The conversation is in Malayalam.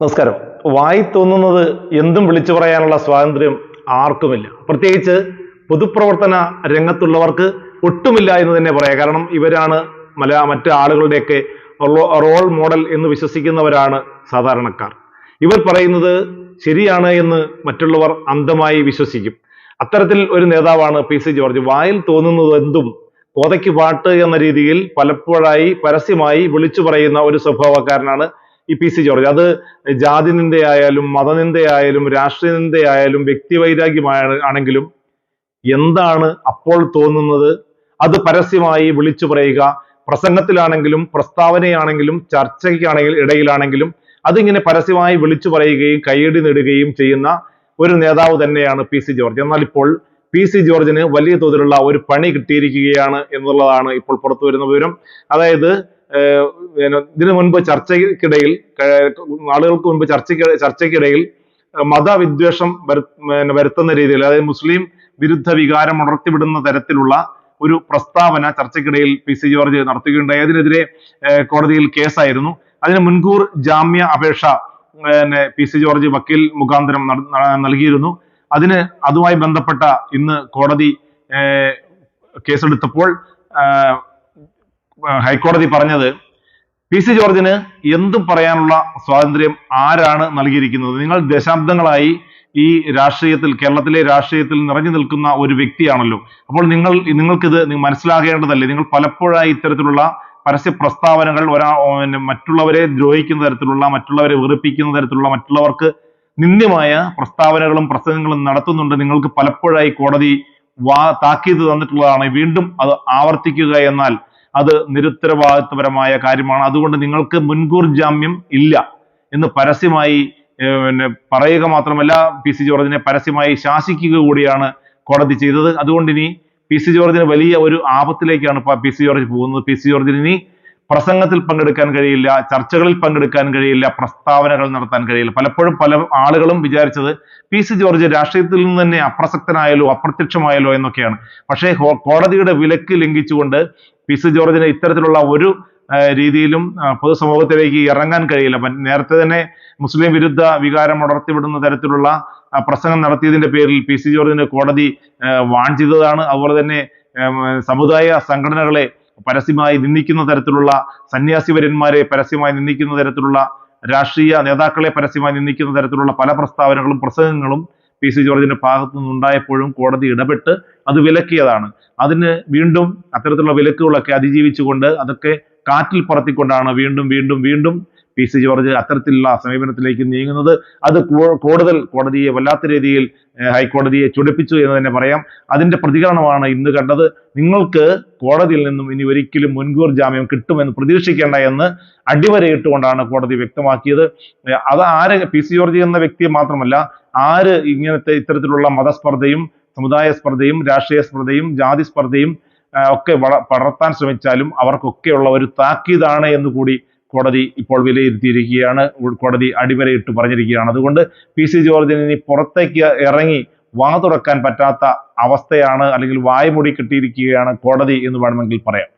നമസ്കാരം. വായി തോന്നുന്നത് എന്തും വിളിച്ചു പറയാനുള്ള സ്വാതന്ത്ര്യം ആർക്കുമില്ല. പ്രത്യേകിച്ച് പൊതുപ്രവർത്തന രംഗത്തുള്ളവർക്ക് ഒട്ടുമില്ല എന്ന് തന്നെ പറയാം. കാരണം ഇവരാണ് മല മറ്റ് ആളുകളുടെയൊക്കെ റോൾ മോഡൽ എന്ന് വിശ്വസിക്കുന്നവരാണ് സാധാരണക്കാർ. ഇവർ പറയുന്നത് ശരിയാണ് എന്ന് മറ്റുള്ളവർ അന്ധമായി വിശ്വസിക്കും. അത്തരത്തിൽ ഒരു നേതാവാണ് പി സി ജോർജ്. വായിൽ തോന്നുന്നത് എന്തും കോതയ്ക്ക് പാട്ട് എന്ന രീതിയിൽ പലപ്പോഴായി പരസ്യമായി വിളിച്ചു പറയുന്ന ഒരു സ്വഭാവക്കാരനാണ് ഈ പി സി ജോർജ്. അത് ജാതി നിന്ദയായാലും മതനിന്ദയായാലും രാഷ്ട്രീയ നിന്ദയായാലും വ്യക്തിവൈരാഗ്യമായ ആണെങ്കിലും എന്താണ് അപ്പോൾ തോന്നുന്നത്? അത് പരസ്യമായി വിളിച്ചു പറയുക. പ്രസംഗത്തിലാണെങ്കിലും പ്രസ്താവനയാണെങ്കിലും ചർച്ചയ്ക്കാണെങ്കിൽ ഇടയിലാണെങ്കിലും അതിങ്ങനെ പരസ്യമായി വിളിച്ചു പറയുകയും കൈയടി നേടുകയും ചെയ്യുന്ന ഒരു നേതാവ് തന്നെയാണ് പി സി ജോർജ്. എന്നാൽ ഇപ്പോൾ പി സി ജോർജിന് വലിയ തോതിലുള്ള ഒരു പണി കിട്ടിയിരിക്കുകയാണ് എന്നുള്ളതാണ് ഇപ്പോൾ പുറത്തു വരുന്ന വിവരം. അതായത് ഇതിനു മുൻപ് ചർച്ചയ്ക്കിടയിൽ ആളുകൾക്ക് മുൻപ് ചർച്ചയ്ക്ക് ചർച്ചയ്ക്കിടയിൽ മതവിദ്വേഷം വരുത്തുന്ന രീതിയിൽ അതായത് മുസ്ലിം വിരുദ്ധ വികാരം ഉണർത്തിവിടുന്ന തരത്തിലുള്ള ഒരു പ്രസ്താവന ചർച്ചയ്ക്കിടയിൽ പി സി ജോർജ് നടത്തുകയുണ്ടായി. അതിനെതിരെ കോടതിയിൽ കേസായിരുന്നു. അതിന് മുൻകൂർ ജാമ്യ അപേക്ഷ പി സി ജോർജ് വക്കീൽ മുഖാന്തരം നൽകിയിരുന്നു. അതിന് അതുമായി ബന്ധപ്പെട്ട ഇന്ന് കോടതി കേസെടുത്തപ്പോൾ ഹൈക്കോടതി പറഞ്ഞത് പി സി ജോർജിന് എന്തും പറയാനുള്ള സ്വാതന്ത്ര്യം ആരാണ് നൽകിയിരിക്കുന്നത്? നിങ്ങൾ ദശാബ്ദങ്ങളായി ഈ രാഷ്ട്രീയത്തിൽ കേരളത്തിലെ രാഷ്ട്രീയത്തിൽ നിറഞ്ഞു നിൽക്കുന്ന ഒരു വ്യക്തിയാണല്ലോ. അപ്പോൾ നിങ്ങൾ നിങ്ങൾക്കിത് മനസ്സിലാകേണ്ടതല്ലേ? നിങ്ങൾ പലപ്പോഴായി ഇത്തരത്തിലുള്ള പരസ്യ പ്രസ്താവനകൾ ഒരാ പിന്നെ മറ്റുള്ളവരെ ദ്രോഹിക്കുന്ന തരത്തിലുള്ള മറ്റുള്ളവരെ വെറുപ്പിക്കുന്ന തരത്തിലുള്ള മറ്റുള്ളവർക്ക് നിന്ദ്യമായ പ്രസ്താവനകളും പ്രസംഗങ്ങളും നടത്തുന്നുണ്ട്. നിങ്ങൾക്ക് പലപ്പോഴായി കോടതി വാ താക്കീത് തന്നിട്ടുള്ളതാണ്. വീണ്ടും അത് ആവർത്തിക്കുക എന്നാൽ അത് നിരുത്തരവാദിത്വപരമായ കാര്യമാണ്. അതുകൊണ്ട് നിങ്ങൾക്ക് മുൻകൂർ ജാമ്യം ഇല്ല എന്ന് പരസ്യമായി പിന്നെ പറയുക മാത്രമല്ല പി സി ജോർജിനെ പരസ്യമായി ശാസിക്കുക കൂടിയാണ് കോടതി ചെയ്തത്. അതുകൊണ്ട് ഇനി പി സി ജോർജിന് വലിയ ഒരു ആപത്തിലേക്കാണ് പി സി ജോർജ് പോകുന്നത്. പി സി ജോർജിന് ഇനി പ്രസംഗത്തിൽ പങ്കെടുക്കാൻ കഴിയില്ല ചർച്ചകളിൽ പങ്കെടുക്കാൻ കഴിയില്ല പ്രസ്താവനകൾ നടത്താൻ കഴിയില്ല. പലപ്പോഴും പല ആളുകളും വിചാരിച്ചത് പി സി ജോർജ് രാഷ്ട്രീയത്തിൽ നിന്ന് തന്നെ അപ്രസക്തനായാലോ അപ്രത്യക്ഷമായാലോ എന്നൊക്കെയാണ്. പക്ഷേ കോടതിയുടെ വിലക്ക് ലംഘിച്ചുകൊണ്ട് പി സി ജോർജിന് ഇത്തരത്തിലുള്ള ഒരു രീതിയിലും പൊതുസമൂഹത്തിലേക്ക് ഇറങ്ങാൻ കഴിയില്ല. നേരത്തെ തന്നെ മുസ്ലിം വിരുദ്ധ വികാരം ഉണർത്തിവിടുന്ന തരത്തിലുള്ള പ്രസംഗം നടത്തിയതിന്റെ പേരിൽ പി സി ജോർജിന് കോടതി വാൺ ചെയ്തതാണ്. അതുപോലെ തന്നെ സമുദായ സംഘടനകളെ പരസ്യമായി നിന്ദിക്കുന്ന തരത്തിലുള്ള സന്യാസിവര്യന്മാരെ പരസ്യമായി നിന്ദിക്കുന്ന തരത്തിലുള്ള രാഷ്ട്രീയ നേതാക്കളെ പരസ്യമായി നിന്ദിക്കുന്ന തരത്തിലുള്ള പല പ്രസ്താവനകളും പ്രസംഗങ്ങളും പി സി ജോർജിന്റെ ഭാഗത്തു നിന്നുണ്ടായപ്പോഴും കോടതി ഇടപെട്ട് അത് വിലക്കിയതാണ്. അതിന് വീണ്ടും അത്തരത്തിലുള്ള വിലക്കുകളൊക്കെ അതിജീവിച്ചുകൊണ്ട് അതൊക്കെ കാറ്റിൽ പറത്തിക്കൊണ്ടാണ് വീണ്ടും വീണ്ടും വീണ്ടും പി സി ജോർജ് അത്തരത്തിലുള്ള സമീപനത്തിലേക്ക് നീങ്ങുന്നത്. അത് കൂടുതൽ കോടതിയെ വല്ലാത്ത രീതിയിൽ ഹൈക്കോടതിയെ ചൊടിപ്പിച്ചു എന്ന് തന്നെ പറയാം. അതിന്റെ പ്രതികരണമാണ് ഇന്ന് കണ്ടത്. നിങ്ങൾക്ക് കോടതിയിൽ നിന്നും ഇനി ഒരിക്കലും മുൻകൂർ ജാമ്യം കിട്ടുമെന്ന് പ്രതീക്ഷിക്കേണ്ട എന്ന് അടിവരയിട്ടുകൊണ്ടാണ് കോടതി വ്യക്തമാക്കിയത്. അത് ആര് പി സി ജോർജ് എന്ന വ്യക്തിയെ മാത്രമല്ല ആര് ഇങ്ങനത്തെ ഇത്തരത്തിലുള്ള മതസ്പർദ്ധയും സമുദായ സ്പർദ്ധയും രാഷ്ട്രീയ സ്പർദ്ധയും ജാതി സ്പർദ്ധയും ഒക്കെ വള- പടർത്താൻ ശ്രമിച്ചാലും അവർക്കൊക്കെയുള്ള ഒരു താക്കീതാണ് എന്ന് കൂടി കോടതി ഇപ്പോൾ വിലയിരുത്തിയിരിക്കുകയാണ്. കോടതി അടിവരയിട്ട് പറഞ്ഞിരിക്കുകയാണ്. അതുകൊണ്ട് പി സി ജോർജിന് ഇനി പുറത്തേക്ക് ഇറങ്ങി വാ തുറക്കാൻ പറ്റാത്ത അവസ്ഥയാണ് അല്ലെങ്കിൽ വായ്മൂടി കിട്ടിയിരിക്കുകയാണ് കോടതി എന്ന് വേണമെങ്കിൽ പറയാം.